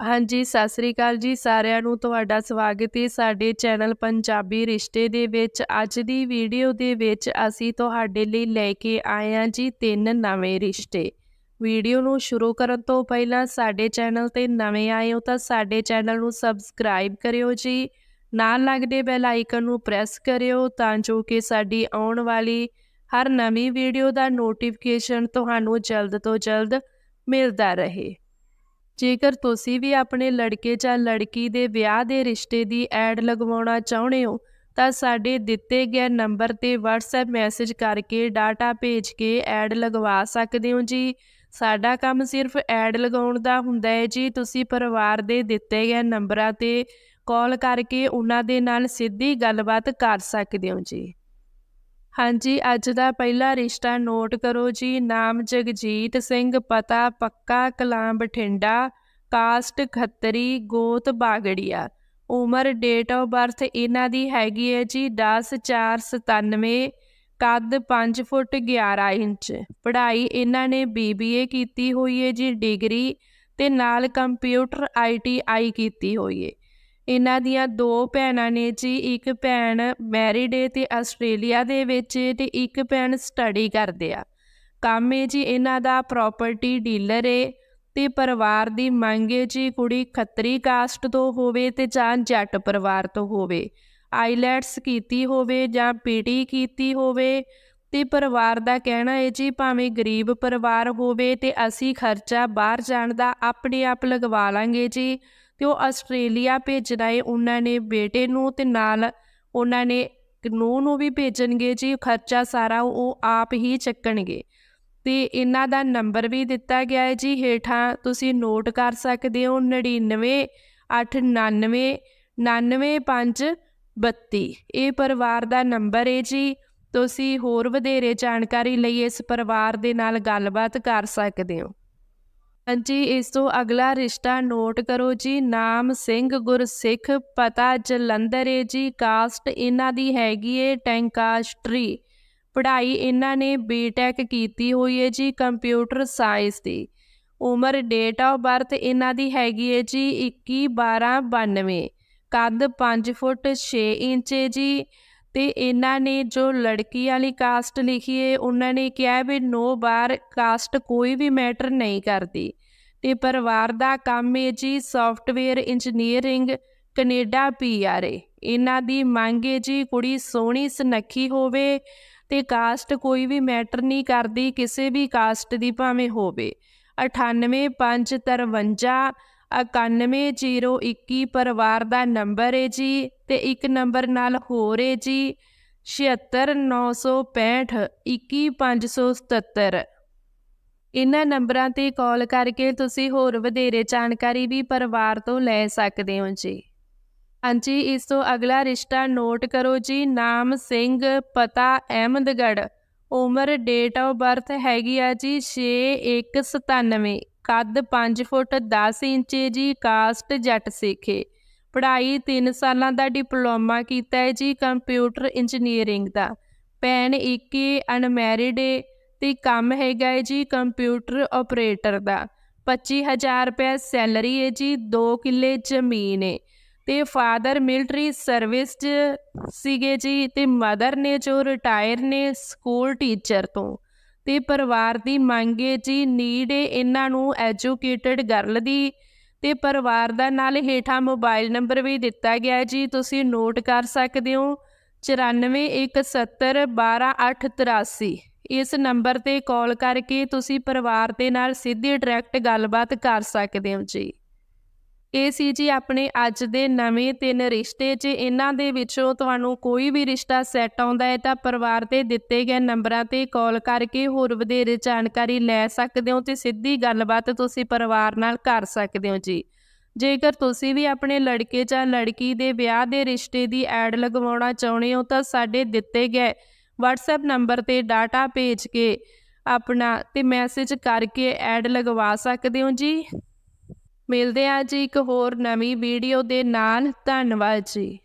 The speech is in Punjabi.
ਹਾਂਜੀ, ਸਤਿ ਸ੍ਰੀ ਅਕਾਲ ਜੀ ਸਾਰਿਆਂ ਨੂੰ, ਤੁਹਾਡਾ ਸਵਾਗਤ ਹੈ ਸਾਡੇ ਚੈਨਲ ਪੰਜਾਬੀ ਰਿਸ਼ਤੇ ਦੇ ਵਿੱਚ। ਅੱਜ ਦੀ ਵੀਡੀਓ ਦੇ ਵਿੱਚ ਅਸੀਂ ਤੁਹਾਡੇ ਲਈ ਲੈ ਕੇ ਆਏ ਹਾਂ ਜੀ ਤਿੰਨ ਨਵੇਂ ਰਿਸ਼ਤੇ। ਵੀਡੀਓ ਨੂੰ ਸ਼ੁਰੂ ਕਰਨ ਤੋਂ ਪਹਿਲਾਂ ਸਾਡੇ ਚੈਨਲ ਤੇ ਨਵੇਂ ਆਏ ਹੋ ਤਾਂ ਸਾਡੇ ਚੈਨਲ ਨੂੰ ਸਬਸਕ੍ਰਾਈਬ ਕਰਿਓ ਜੀ। ਨਾਲ ਲੱਗਦੇ ਬੈਲ ਆਈਕਨ ਨੂੰ ਪ੍ਰੈਸ ਕਰਿਓ ਤਾਂ ਜੋ ਕਿ ਸਾਡੀ ਆਉਣ ਵਾਲੀ ਹਰ ਨਵੀਂ ਵੀਡੀਓ ਦਾ ਨੋਟੀਫਿਕੇਸ਼ਨ ਤੁਹਾਨੂੰ ਜਲਦ ਤੋਂ ਜਲਦ ਮਿਲਦਾ ਰਹੇ। ਜੇਕਰ ਤੁਸੀਂ ਵੀ ਆਪਣੇ ਲੜਕੇ ਜਾਂ ਲੜਕੀ ਦੇ ਵਿਆਹ ਦੇ ਰਿਸ਼ਤੇ ਦੀ ਐਡ ਲਗਵਾਉਣਾ ਚਾਹੁੰਦੇ ਹੋ, ਤਾਂ ਸਾਡੇ ਦਿੱਤੇ ਗਏ ਨੰਬਰ ਤੇ WhatsApp ਮੈਸੇਜ ਕਰਕੇ ਡਾਟਾ ਭੇਜ ਕੇ ਐਡ ਲਗਵਾ ਸਕਦੇ ਹੋ ਜੀ। ਸਾਡਾ ਕੰਮ ਸਿਰਫ ਐਡ ਲਗਾਉਣ ਦਾ ਹੁੰਦਾ ਹੈ ਜੀ। ਤੁਸੀਂ ਪਰਿਵਾਰ ਦੇ ਦਿੱਤੇ ਗਏ ਨੰਬਰਾਂ ਤੇ ਕਾਲ ਕਰਕੇ ਉਹਨਾਂ ਦੇ ਨਾਲ ਸਿੱਧੀ ਗੱਲਬਾਤ ਕਰ ਸਕਦੇ ਹੋ ਜੀ। ਹਾਂਜੀ, ਅੱਜ ਦਾ ਪਹਿਲਾ ਰਿਸ਼ਤਾ ਨੋਟ ਕਰੋ ਜੀ। ਨਾਮ ਜਗਜੀਤ ਸਿੰਘ, ਪਤਾ ਪੱਕਾ ਕਲਾਂ ਬਠਿੰਡਾ, ਕਾਸਟ ਖੱਤਰੀ, ਗੋਤ ਬਾਗੜੀਆ। ਉਮਰ ਡੇਟ ਆਫ ਬਰਥ ਇਹਨਾਂ ਦੀ ਹੈਗੀ ਹੈ ਜੀ 10497 ਕੱਦ 5 ਫੁੱਟ 11 ਇੰਚ। ਪੜ੍ਹਾਈ ਇਹਨਾਂ ਨੇ ਬੀਬੀਏ ਕੀਤੀ ਹੋਈ ਹੈ ਜੀ, ਡਿਗਰੀ ਤੇ ਨਾਲ ਕੰਪਿਊਟਰ ਆਈਟੀਆਈ ਕੀਤੀ ਹੋਈ ਹੈ। ਇਹਨਾਂ ਦੀਆਂ ਦੋ ਭੈਣਾਂ ਨੇ ਜੀ, ਇੱਕ ਭੈਣ ਮੈਰਿਡ ਏ ਤੇ ਆਸਟ੍ਰੇਲੀਆ ਦੇ ਵਿੱਚ ਏ ਤੇ ਇੱਕ ਭੈਣ ਸਟੱਡੀ ਕਰਦੇ ਆ। ਕੰਮ ਏ ਜੀ, ਇਹਨਾਂ ਦਾ ਪ੍ਰਾਪਰਟੀ ਡੀਲਰ ਏ ਤੇ ਪਰਿਵਾਰ ਦੀ ਮੰਗ ਹੈ ਜੀ, ਕੁੜੀ ਖੱਤਰੀ ਕਾਸਟ ਤੋਂ ਹੋਵੇ ਤੇ ਜਾਂ ਜੱਟ ਪਰਿਵਾਰ ਤੋਂ ਹੋਵੇ। ਆਈਲੈਟਸ ਕੀਤੀ ਹੋਵੇ ਜਾਂ ਪੀਟੀ ਕੀਤੀ ਹੋਵੇ ਤੇ ਪਰਿਵਾਰ ਦਾ ਕਹਿਣਾ ਹੈ ਜੀ, ਭਾਵੇਂ ਗਰੀਬ ਪਰਿਵਾਰ ਹੋਵੇ ਤੇ ਅਸੀਂ ਖਰਚਾ ਬਾਹਰ ਜਾਣ ਦਾ ਆਪਣੇ ਆਪ ਲਗਵਾ ਲਾਂਗੇ ਜੀ। ਤੇ ਉਹ ਆਸਟ੍ਰੇਲੀਆ ਭੇਜਣਾ ਹੈ ਉਹਨਾਂ ਨੇ ਬੇਟੇ ਨੂੰ ਤੇ ਨਾਲ ਉਹਨਾਂ ਨੇ ਨੂੰਹ ਨੂੰ ਵੀ ਭੇਜਣਗੇ ਜੀ, ਖਰਚਾ ਸਾਰਾ ਉਹ ਆਪ ਹੀ ਚੱਕਣਗੇ। ਤੇ ਇਹਨਾਂ ਦਾ ਨੰਬਰ ਵੀ ਦਿੱਤਾ ਗਿਆ ਹੈ ਜੀ, ਹੇਠਾਂ ਤੁਸੀਂ ਨੋਟ ਕਰ ਸਕਦੇ ਹੋ 99 899 99532 ਇਹ ਪਰਿਵਾਰ ਦਾ ਨੰਬਰ ਹੈ ਜੀ, ਤੁਸੀਂ ਹੋਰ ਵਧੇਰੇ ਜਾਣਕਾਰੀ ਲਈ ਇਸ ਪਰਿਵਾਰ ਦੇ ਨਾਲ ਗੱਲਬਾਤ ਕਰ ਸਕਦੇ ਹੋ। ਹਾਂਜੀ, ਇਸ ਤੋਂ ਅਗਲਾ ਰਿਸ਼ਤਾ ਨੋਟ ਕਰੋ ਜੀ, ਨਾਮ ਸਿੰਘ ਗੁਰਸਿੱਖ, ਪਤਾ ਜਲੰਧਰ ਏ ਜੀ, ਕਾਸਟ ਇਹਨਾਂ ਦੀ ਹੈਗੀ ਏ ਟੈਂਕਾਸਟਰੀ। ਪੜ੍ਹਾਈ ਇਹਨਾਂ ਨੇ ਬੀਟੈਕ ਕੀਤੀ ਹੋਈ ਏ ਜੀ, ਕੰਪਿਊਟਰ ਸਾਇੰਸ ਦੀ। ਉਮਰ ਡੇਟ ਆਫ ਬਰਥ ਇਹਨਾਂ ਦੀ ਹੈਗੀ ਏ ਜੀ 21 12 92 ਕੱਦ 5 ਫੁੱਟ 6 ਇੰਚ ਏ ਜੀ। ਤੇ ਇਹਨਾਂ ਨੇ ਜੋ ਲੜਕੀ ਵਾਲੀ ਕਾਸਟ ਲਿਖੀ ਏ, ਉਹਨਾਂ ਨੇ ਕਿਹਾ ਵੀ ਨੋ ਬਾਰ ਕਾਸਟ ਕੋਈ ਵੀ ਮੈਟਰ ਨਹੀਂ ਕਰਦੀ। ਤੇ ਪਰਿਵਾਰ ਦਾ ਕੰਮ ਏ ਜੀ ਸੌਫਟਵੇਅਰ ਇੰਜੀਨੀਅਰਿੰਗ ਕੈਨੇਡਾ ਪੀਆਰ ਏ ਇਹਨਾਂ ਦੀ ਮੰਗ ਏ ਜੀ ਕੁੜੀ ਸੋਹਣੀ ਸੁਨੱਖੀ ਹੋਵੇ ਤੇ ਕਾਸਟ ਕੋਈ ਵੀ ਮੈਟਰ ਨਹੀਂ ਕਰਦੀ, ਕਿਸੇ ਵੀ ਕਾਸਟ ਦੀ ਭਾਵੇਂ ਹੋਵੇ। 98553 91021 ਪਰਿਵਾਰ ਦਾ ਨੰਬਰ ਏ ਜੀ ਤੇ ਇੱਕ ਨੰਬਰ ਨਾਲ ਹੋਰ ਏ ਜੀ 76965 21577 ਇਹਨਾਂ ਨੰਬਰਾਂ ਤੇ ਕਾਲ ਕਰਕੇ ਤੁਸੀਂ ਹੋਰ ਵਧੇਰੇ ਜਾਣਕਾਰੀ ਵੀ ਪਰਿਵਾਰ ਤੋਂ ਲੈ ਸਕਦੇ ਹੋ ਜੀ। ਹਾਂਜੀ, ਇਸ ਤੋਂ ਅਗਲਾ ਰਿਸ਼ਤਾ ਨੋਟ ਕਰੋ ਜੀ। ਨਾਮ ਸਿੰਘ, ਪਤਾ ਅਹਿਮਦਗੜ ਉਮਰ ਡੇਟ ਆਫ ਬਰਥ ਹੈਗੀ ਆ ਜੀ 6197 ਕੱਦ 5 ਫੁੱਟ 10 ਇੰਚ ਜੀ, ਕਾਸਟ ਜੱਟ ਸਿੱਖੇ। ਪੜ੍ਹਾਈ 3 ਸਾਲਾਂ ਦਾ ਡਿਪਲੋਮਾ ਕੀਤਾ ਹੈ ਜੀ ਕੰਪਿਊਟਰ ਇੰਜੀਨੀਅਰਿੰਗ ਦਾ। ਭੈਣ ਇੱਕ ਅਨਮੈਰਿਡ ਏ। ਤੇ ਕੰਮ ਹੈਗਾ ਹੈ ਜੀ ਕੰਪਿਊਟਰ ਆਪਰੇਟਰ ਦਾ। 25000 ਰੁਪਏ ਸੈਲਰੀ ਹੈ ਜੀ 2 ਕਿੱਲੇ ਜ਼ਮੀਨ ਹੈ। ਤੇ ਫਾਦਰ ਮਿਲਟਰੀ ਸਰਵਿਸ 'ਚ ਸੀਗੇ ਜੀ ਤੇ ਮਦਰ ਨੇ ਜੋ ਰਿਟਾਇਰ ਨੇ ਸਕੂਲ ਟੀਚਰ ਤੋਂ। ਤੇ ਪਰਿਵਾਰ ਦੀ ਮੰਗ ਹੈ ਜੀ, ਨੀਡ ਹੈ ਇਹਨਾਂ ਨੂੰ ਐਜੂਕੇਟਡ ਗਰਲ ਦੀ। ਤੇ ਪਰਿਵਾਰ ਦਾ ਨਾਲ ਹੇਠਾਂ ਮੋਬਾਈਲ ਨੰਬਰ ਵੀ ਦਿੱਤਾ ਗਿਆ ਜੀ, ਤੁਸੀਂ ਨੋਟ ਕਰ ਸਕਦੇ ਹੋ। 9417128883 ਇਸ ਨੰਬਰ ਤੇ ਕਾਲ ਕਰਕੇ ਤੁਸੀਂ ਪਰਿਵਾਰ ਦੇ ਨਾਲ ਸਿੱਧੀ ਡਾਇਰੈਕਟ ਗੱਲਬਾਤ ਕਰ ਸਕਦੇ ਹੋ ਜੀ। ਇਹ ਸੀ ਜੀ ਆਪਣੇ ਅੱਜ ਦੇ ਨਵੇਂ ਤਿੰਨ ਰਿਸ਼ਤੇ। 'ਚ ਇਹਨਾਂ ਦੇ ਵਿੱਚੋਂ ਤੁਹਾਨੂੰ ਕੋਈ ਵੀ ਰਿਸ਼ਤਾ ਸੈੱਟ ਆਉਂਦਾ ਹੈ, ਤਾਂ ਪਰਿਵਾਰ ਤੇ ਦਿੱਤੇ ਗਏ ਨੰਬਰਾਂ ਤੇ ਕਾਲ ਕਰਕੇ ਹੋਰ ਵਧੇਰੇ ਜਾਣਕਾਰੀ ਲੈ ਸਕਦੇ ਹੋ ਤੇ ਸਿੱਧੀ ਗੱਲਬਾਤ ਤੁਸੀਂ ਪਰਿਵਾਰ ਨਾਲ ਕਰ ਸਕਦੇ ਹੋ ਜੀ। ਜੇਕਰ ਤੁਸੀਂ ਵੀ ਆਪਣੇ ਲੜਕੇ ਜਾਂ ਲੜਕੀ ਦੇ ਵਿਆਹ ਦੇ ਰਿਸ਼ਤੇ ਦੀ ਐਡ ਲਗਵਾਉਣਾ ਚਾਹੁੰਦੇ ਹੋ, ਤਾਂ ਸਾਡੇ ਦਿੱਤੇ ਗਏ WhatsApp ਨੰਬਰ ਤੇ ਡਾਟਾ ਭੇਜ ਕੇ ਆਪਣਾ ਤੇ ਮੈਸੇਜ ਕਰਕੇ ਐਡ ਲਗਵਾ ਸਕਦੇ ਹੋ ਜੀ? ਮਿਲਦੇ ਆ ਜੀ ਇੱਕ ਹੋਰ ਨਵੀਂ ਵੀਡੀਓ ਦੇ ਨਾਲ, ਧੰਨਵਾਦ ਜੀ।